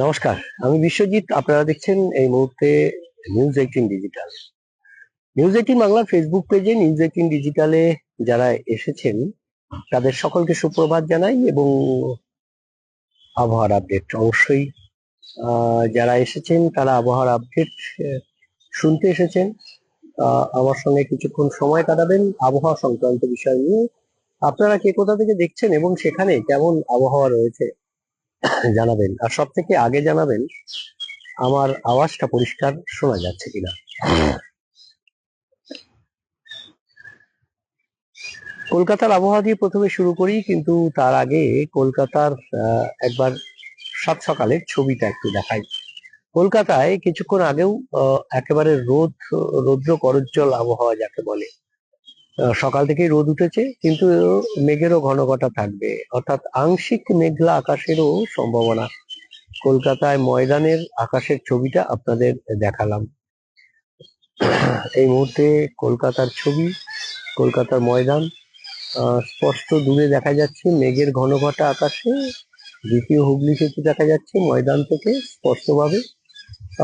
নমস্কার, আমি বিশ্বজিৎ, আপনারা দেখছেন এই মুহূর্তে news eighteen digital news eighteen Bangla Facebook পেজে নিউজ এইটিন ডিজিটালে যারা এসেছেন, তাদের সকলকে সুপ্রভাত জানাই এবং আবহাওয়ার আপডেট অবশ্যই যারা এসেছেন, তারা আবহাওয়ার আপডেট শুনতে এসেছেন। আমার সঙ্গে কিছুক্ষণ সময় কাটাবেন আবহাওয়া সংক্রান্ত বিষয় নিয়ে। আপনারা কে কোথা থেকে দেখছেন এবং সেখানে কেমন আবহাওয়া রয়েছে? জানাবেন। আর সব থেকে আগে জানাবেন, আমার আওয়াজটা পরিষ্কার শোনা যাচ্ছে কিনা? কলকাতার আবহাওয়া দিয়ে প্রথমে শুরু করি, কিন্তু তার আগে কলকাতার একবার সাত সকালের ছবিটা একটু দেখাই। কলকাতায় কিছুক্ষণ আগেও একেবারে রোদ, রৌদ্র করজ্জ্বল আবহাওয়া যাকে বলে। সকাল থেকেই রোদ উঠেছে, কিন্তু মেঘেরও ঘন ঘটা থাকবে। অর্থাৎ আংশিক মেঘলা আকাশেরও সম্ভাবনা। কলকাতায় ময়দানের আকাশের ছবিটা আপনাদের দেখালাম। এই মুহূর্তে কলকাতার ছবি, কলকাতার ময়দান স্পষ্ট দূরে দেখা যাচ্ছে মেঘের ঘন ঘটা আকাশে। দ্বিতীয় হুগলি সেতু দেখা যাচ্ছে ময়দান থেকে স্পষ্টভাবে।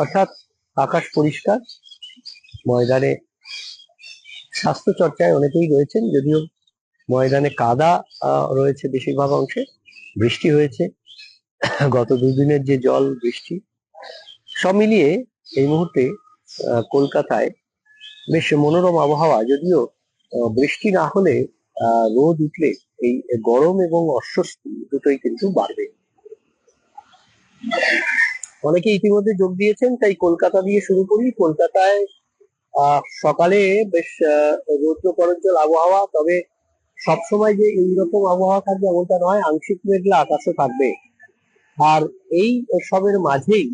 অর্থাৎ আকাশ পরিষ্কার, ময়দানে স্বাস্থ্য চর্চায় অনেকেই রয়েছেন, যদিও ময়দানে কাদা রয়েছে বেশিরভাগ অংশে, বৃষ্টি হয়েছে। গত দুদিনের যে জল, বৃষ্টি, সব মিলিয়ে এই মুহূর্তে কলকাতায় বেশ মনোরম আবহাওয়া, যদিও বৃষ্টি না হলে রোদ উঠলে এই গরম এবং অস্বস্তি দুটোই কিন্তু বাড়বে। অনেকে ইতিমধ্যে যোগ দিয়েছেন, তাই কলকাতা দিয়ে শুরু করি। কলকাতায় সকালে বেশ আহ, রৌদ্র করজ্জ্বল আবহাওয়া তবে সবসময় যে এইরকম আবহাওয়া থাকবে এমনটা নয় আংশিক মেঘলা আকাশও থাকবে। আর এই সবের মাঝেই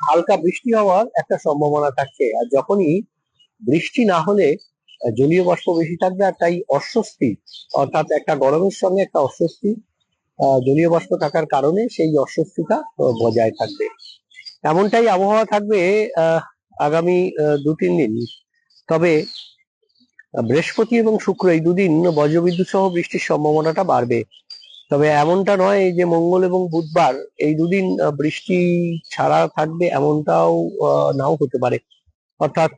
হালকা বৃষ্টি হওয়ার একটা সম্ভাবনা থাকছে। আর যখনই বৃষ্টি না হলে জলীয় বাষ্প বেশি থাকবে আর তাই অস্বস্তি অর্থাৎ একটা গরমের সঙ্গে একটা অস্বস্তি জলীয় বাষ্প থাকার কারণে সেই অস্বস্তিটা বজায় থাকবে। এমনটাই আবহাওয়া থাকবে আহ, আগামী দু তিন দিন। তবে, বৃহস্পতি এবং শুক্র এই দুদিন বজ্রবিদ্যুৎ সহ বৃষ্টির সম্ভাবনাটা বাড়বে। তবে এমনটা নয় যে মঙ্গল এবং বুধবার এই দুদিন বৃষ্টি ছাড়া থাকবে এমনটাও নাও হতে পারে। অর্থাৎ,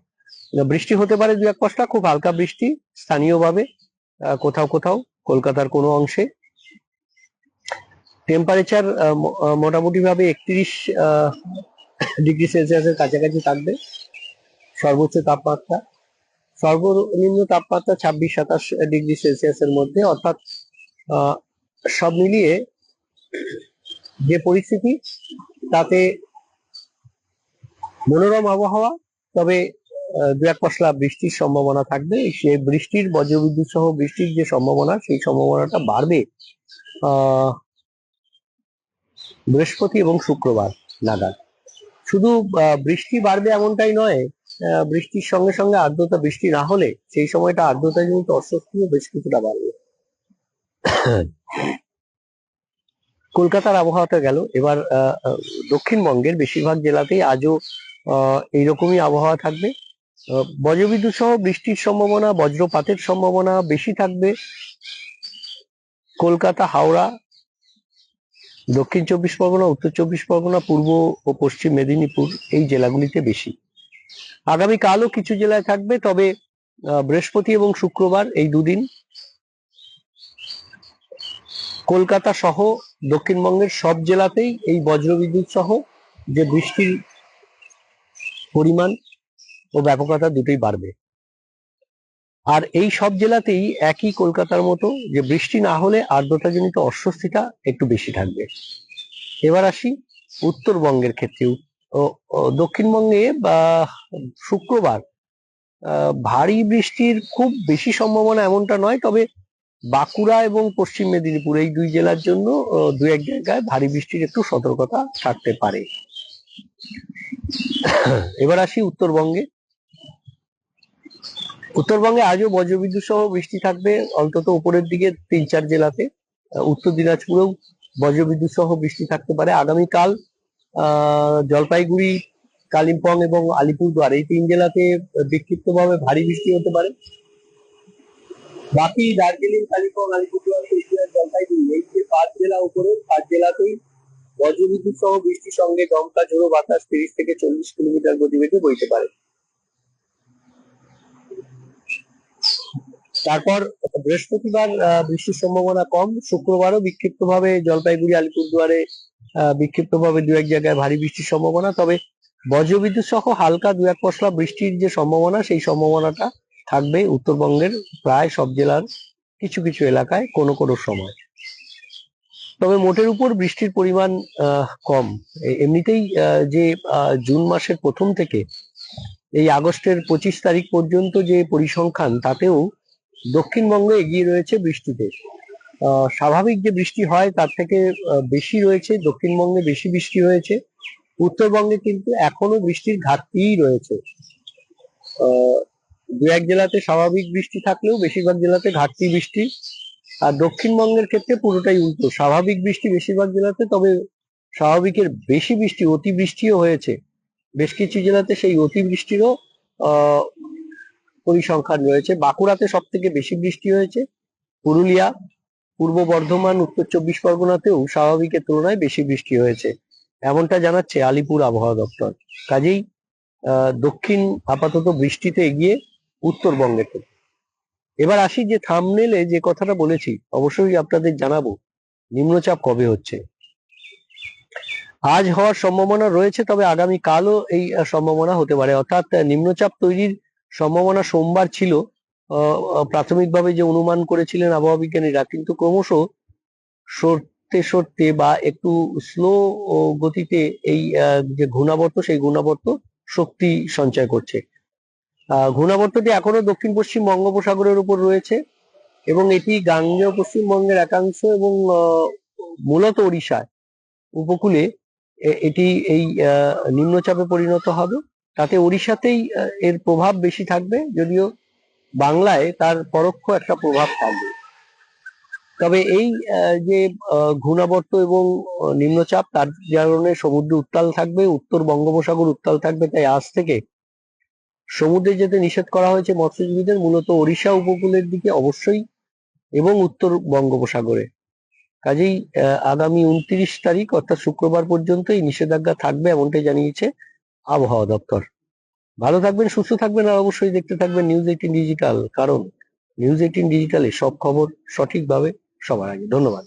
বৃষ্টি হতে পারে দু এক পশলা খুব হালকা বৃষ্টি স্থানীয়ভাবে কোথাও কোথাও, কলকাতার কোনো অংশে। টেম্পারেচার মোটামুটি ভাবে একত্রিশ ডিগ্রি সেলসিয়াসের কাছাকাছি থাকবে। সর্বোচ্চ তাপমাত্রা, সর্বনিম্ন তাপমাত্রা ছাব্বিশ সাতাশ ডিগ্রি সেলসিয়াসের মধ্যে। অর্থাৎ সব মিলিয়ে যে পরিস্থিতি, তাতে মনোরম আবহাওয়া, তবে দু এক পশলা বৃষ্টির সম্ভাবনা থাকবে। সেই বৃষ্টির বজ্রবিদ্যুৎ সহ বৃষ্টির যে সম্ভাবনা, সেই সম্ভাবনাটা বাড়বে বৃহস্পতি এবং শুক্রবার নাগাদ। শুধু বৃষ্টি বাড়বে এমনটাই নয় বৃষ্টির সঙ্গে সঙ্গে আর্দ্রতা বৃষ্টি না হলে সেই সময়টা আর্দ্রতা জনিত অস্বস্তিও বেশ কিছুটা বাড়বে। কলকাতার আবহাওয়াটা গেল। এবার দক্ষিণবঙ্গের বেশিরভাগ জেলাতেই আজও এইরকমই আবহাওয়া থাকবে। বজ্রবিদ্যুৎ সহ বৃষ্টির সম্ভাবনা, বজ্রপাতের সম্ভাবনা বেশি থাকবে। কলকাতা, হাওড়া দক্ষিণ চব্বিশ পরগনা, উত্তর চব্বিশ পরগনা, পূর্ব ও পশ্চিম মেদিনীপুর এই জেলাগুলিতে বেশি। আগামীকালও কিছু জেলায় থাকবে, তবে বৃহস্পতি এবং শুক্রবার এই দুদিন কলকাতা সহ দক্ষিণবঙ্গের সব জেলাতেই এই বজ্রবিদ্যুৎ সহ যে বৃষ্টির পরিমাণ ও ব্যাপকতা দুটোই বাড়বে। আর এই সব জেলাতেই একই কলকাতার মতো যে বৃষ্টি না হলে আর্দ্রতাজনিত অস্বস্তিটা একটু বেশি থাকবে। এবার আসি উত্তরবঙ্গের ক্ষেত্রে। দক্ষিণবঙ্গে বা শুক্রবার ভারী বৃষ্টির খুব বেশি সম্ভাবনা এমনটা নয়, তবে বাঁকুড়া এবং পশ্চিম মেদিনীপুর এই দুই জেলার জন্য দু এক জায়গায় ভারী বৃষ্টির একটু সতর্কতা থাকতে পারে। এবার আসি উত্তরবঙ্গে। উত্তরবঙ্গে আজও বজ্রবিদ্যুৎ সহ বৃষ্টি থাকবে, অন্তত উপরের দিকে তিন চার জেলাতে উত্তর দিনাজপুরেও বজ্রবিদ্যুৎ সহ বৃষ্টি থাকতে পারে। আগামীকাল জলপাইগুড়ি, কালিম্পং এবং আলিপুরদুয়ার এই তিন জেলাতে বিক্ষিপ্তভাবে ভারী বৃষ্টি হতে পারে। বাকি দার্জিলিং, কালিম্পং, আলিপুরদুয়ার জলপাইগুড়ি এই যে পাঁচ জেলা উপরে, পাঁচ জেলাতেই বজ্রবিদ্যুৎ সহ বৃষ্টির সঙ্গে দমকা ঝোড়ো বাতাস তিরিশ থেকে চল্লিশ কিলোমিটার গতিবেগে বইতে পারে। তারপর, বৃহস্পতিবার বৃষ্টির সম্ভাবনা কম। শুক্রবারও বিক্ষিপ্তভাবে জলপাইগুড়ি, আলিপুরদুয়ারে বিক্ষিপ্তভাবে দু এক জায়গায় ভারী বৃষ্টির সম্ভাবনা। তবে বজ্রবিদ্যুৎ সহ হালকা দু এক পশলা বৃষ্টির যে সম্ভাবনা, সেই সম্ভাবনাটা থাকবে উত্তরবঙ্গের প্রায় সব জেলার কিছু কিছু এলাকায় কোনো কোনো সময়। তবে মোটের উপর বৃষ্টির পরিমাণ কম। এমনিতেই যে জুন মাসের প্রথম থেকে এই আগস্টের পঁচিশ তারিখ পর্যন্ত যে পরিসংখ্যান, তাতেও দক্ষিণবঙ্গে এগিয়ে রয়েছে বৃষ্টিতে। স্বাভাবিক যে বৃষ্টি হয়, তার থেকে বেশি রয়েছে, দক্ষিণবঙ্গে বেশি বৃষ্টি হয়েছে। উত্তরবঙ্গে কিন্তু এখনও বৃষ্টির ঘাটতিই রয়েছে। দু এক জেলাতে স্বাভাবিক বৃষ্টি থাকলেও বেশিরভাগ জেলাতে ঘাটতি বৃষ্টি। আর দক্ষিণবঙ্গের ক্ষেত্রে পুরোটাই উল্টো। স্বাভাবিক বৃষ্টি বেশিরভাগ জেলাতে, তবে স্বাভাবিকের বেশি বৃষ্টি, অতিবৃষ্টিও হয়েছে। বেশ কিছু জেলাতে সেই অতিবৃষ্টিরও পরিসংখ্যান রয়েছে। বাঁকুড়াতে সব থেকে বেশি বৃষ্টি হয়েছে। পুরুলিয়া, পূর্ব বর্ধমান, উত্তর চব্বিশ পরগনাতেও স্বাভাবিকের তুলনায় বেশি বৃষ্টি হয়েছে। এমনটা জানাচ্ছে আলিপুর আবহাওয়া দপ্তর। কাজেই দক্ষিণ আপাতত বৃষ্টিতে এগিয়ে উত্তরবঙ্গের থেকে এবার আসি যে থামনেলে যে কথাটা বলেছি, অবশ্যই আপনাদের জানাব, নিম্নচাপ কবে হচ্ছে? আজ হওয়ার সম্ভাবনা রয়েছে, তবে আগামী কালও এই সম্ভাবনা হতে পারে। অর্থাৎ, নিম্নচাপ তৈরির সম্ভাবনা সোমবার ছিল প্রাথমিকভাবে যে অনুমান করেছিলেন আবহাওয়া বিজ্ঞানীরা, কিন্তু ক্রমশ সরতে সরতে বা একটু স্লো গতিতে এই যে ঘূর্ণাবর্ত, সেই ঘূর্ণাবর্ত শক্তি সঞ্চয় করছে। ঘূর্ণাবর্তটি এখনও দক্ষিণ পশ্চিম বঙ্গোপসাগরের উপর রয়েছে এবং এটি গাঙ্গেয় পশ্চিমবঙ্গের একাংশ এবং মূলত ওড়িশায় উপকূলে এটি এই নিম্নচাপে পরিণত হবে। তাতে আহ, এর প্রভাব বেশি থাকবে যদিও বাংলায় তার পরোক্ষ একটা প্রভাব থাকবে। তবে এই যে ঘূর্ণাবর্ত এবং নিম্নচাপ তার কারণে সমুদ্র উত্তাল থাকবে উত্তর বঙ্গোপসাগর উত্তাল থাকবে তাই আজ থেকে সমুদ্রে যেতে নিষেধ করা হয়েছে মৎস্যজীবীদের মূলত ওড়িশা উপকূলের দিকে অবশ্যই এবং উত্তর বঙ্গোপসাগরে। কাজেই আগামী উনত্রিশ তারিখ অর্থাৎ শুক্রবার পর্যন্ত এই নিষেধাজ্ঞা থাকবে এমনটাই জানিয়েছে আবহাওয়া দপ্তর। ভালো থাকবেন, সুস্থ থাকবেন আর অবশ্যই দেখতে থাকবেন নিউজ এইটিন ডিজিটাল কারণ নিউজ এইটিন ডিজিটালে সব খবর সঠিকভাবে সবার আগে। ধন্যবাদ।